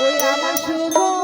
ওই আমার শুভ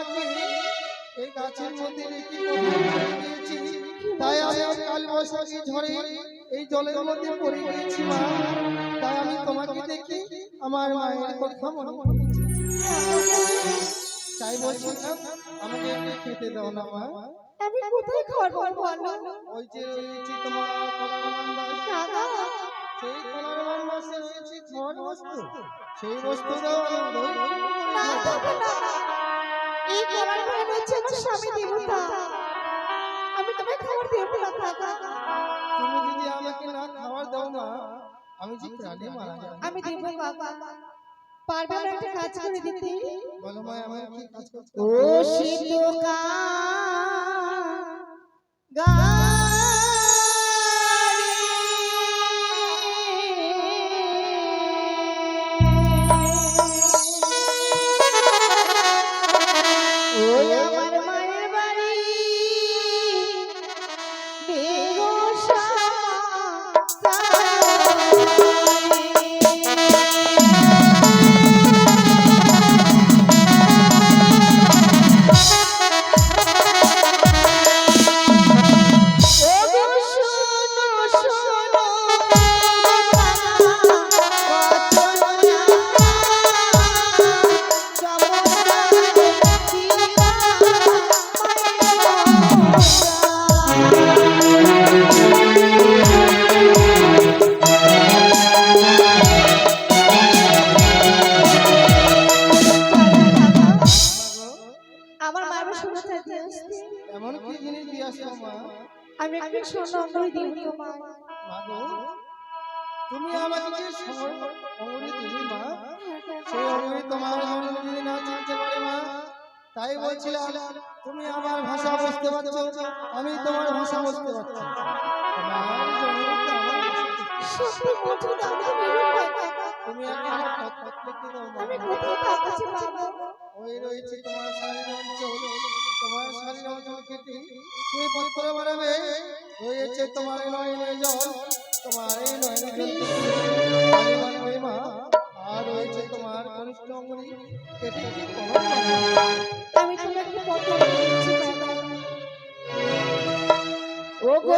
আমাকে এই গাছের মধ্যে রেখে কোথায় তাই আমি কাল বৈশাখী ঝড়ে এই জলের মধ্যে পড়ে গিয়েছি মা। তাই আমি তোমাকে দেখে আমার মায়ের কথা মনে পড়েছে। তাই বলছিলাম আমাকে একটু খেতে দাও না মা। আমি কোথায় খাব বলো? ওই যে রয়েছে তোমার কলার মাছ কাকা সেই কলার রয়েছে বস্তু। সেই বস্তু দাও আমি এই করার হচ্ছে আমার স্বামী দেবতা। আমি তোমায় খাবার দেবো না কাকা। তুমি যদি আমাকে না খাবার দাও না আমি যে প্রাণে মারা যাব। আমি দেবো কাকা। পারবে না একটা কাজ করে দিতে? বলো মা আমার কি কাজ করতে ও হবে? শীতকা স্বর্ণাঙ্গলি দেব তোমায় তুমি তাই বলছিলাম তুমি আমার ভাষা বুঝতে পারছ আমি তোমার ভাষা বুঝতে পারছি। সত্যি মধু তুমি ওই রয়েছে তোমার অঞ্চল তোমার অঞ্চল খেতে তুমি বাড়াবে রয়েছে তোমার নয় জল। তোমার এই নয় নয় আর রয়েছে তোমার কনিষ্ঠ অঙ্গনি। আমি তোমাকে ও গো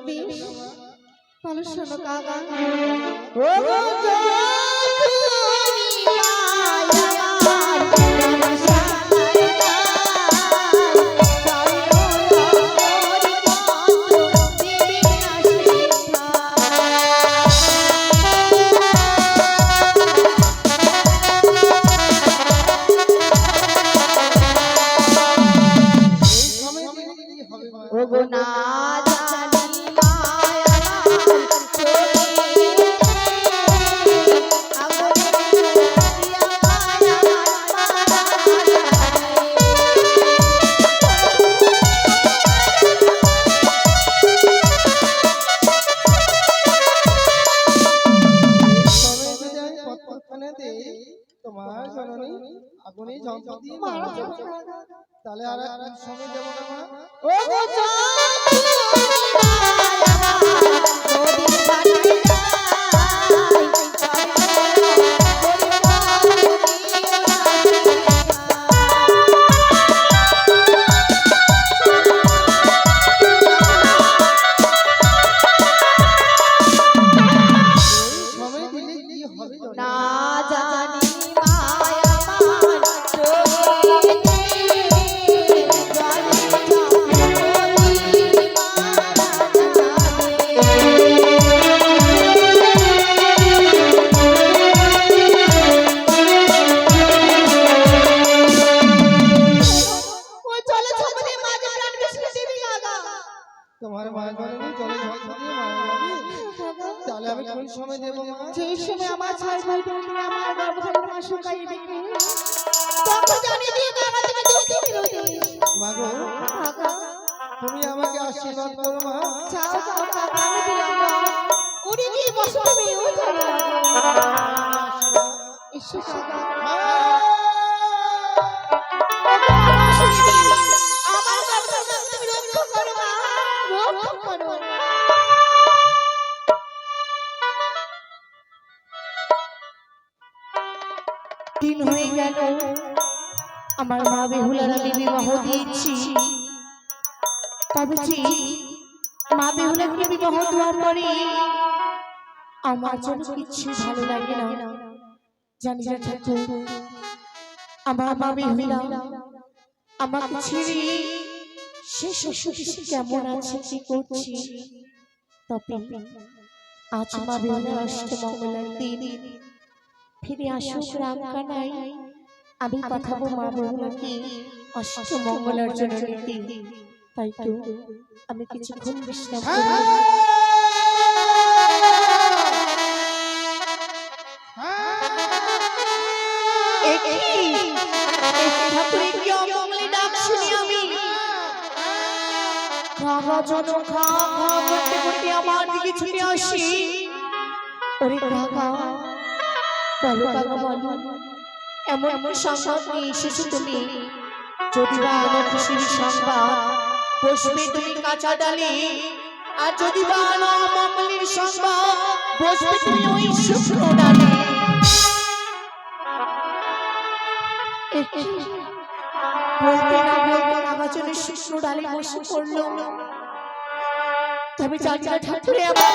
শক্তি পলসন কাগা জন্ম দিয়ে তাহলে আর এক সঙ্গে যাব না ও শুকাই দেখে। তুমি আমাকে আশীর্বাদ করো মা। চাও আমার মা বেহুলার আমি বিবাহ দিয়েছি। তবে মা বেহুলাকে বিবাহ দেওয়ার পরে আমার জন্য কিচ্ছু ভালো লাগে না। জানি না ঠাকুর, আমার মা বেহুলা আমাকে ছেড়ে সে শ্বশুর কেমন আছে, কি করছি? তবে আজ মা বেহুলার অষ্টমঙ্গলার দিন। ফিরে আসুক রামকানাই আমি পাঠাবো মা বেহুলাকে অষ্টমঙ্গলার জন্য। দিন তাই তো। আমি কিছুক্ষণ বিশ্রাম জন্য আমার দিকে ছুটে আসি। ওরে কাকা বলো কাকা বলো। এমন এমন সংবাদ নিয়ে এসেছ তুমি? যদি বা আনো খুশির সংবাদ বসবে তুমি কাঁচা ডালে আর যদি বা আনো অমঙ্গলের সংবাদ বসবে তুমি ওই শুকনো ডালে? বলতে না বলতে নাগাজনের শুকনো ডালে বসে পড়ল। তবে না ঠাকুরে আমার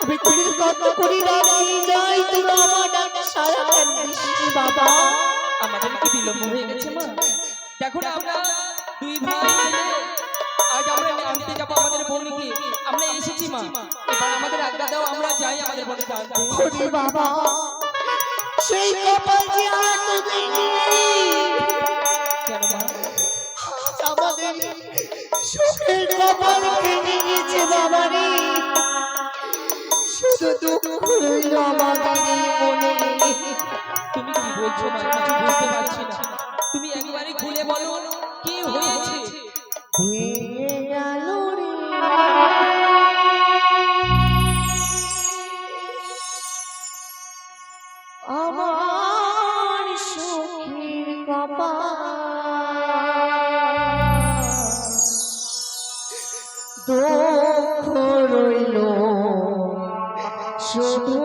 তোদের কত করি রাখি যাই তোরা আমার ডাক সারা বাবা। আমাদের কি বিলম্ব হয়ে গেছে মা। দেখো না আমরা দুই ভাই আজ আমরা আনতে যাব আমাদের বোনকে। আমরা এসেছি মা। এবার আমাদের আজ্ঞা দাও আমরা যাই আমাদের বোনকে আনতে। ওরে বাবা সেই কপাল যে আর তোদের কেন মা? আমাদের সুখের কপাল ভেঙে গেছে বাবা রে শুধু রইল আমাদের মনে তুমি কি বলছো? কিছু বুঝতে পারছি না। শুধু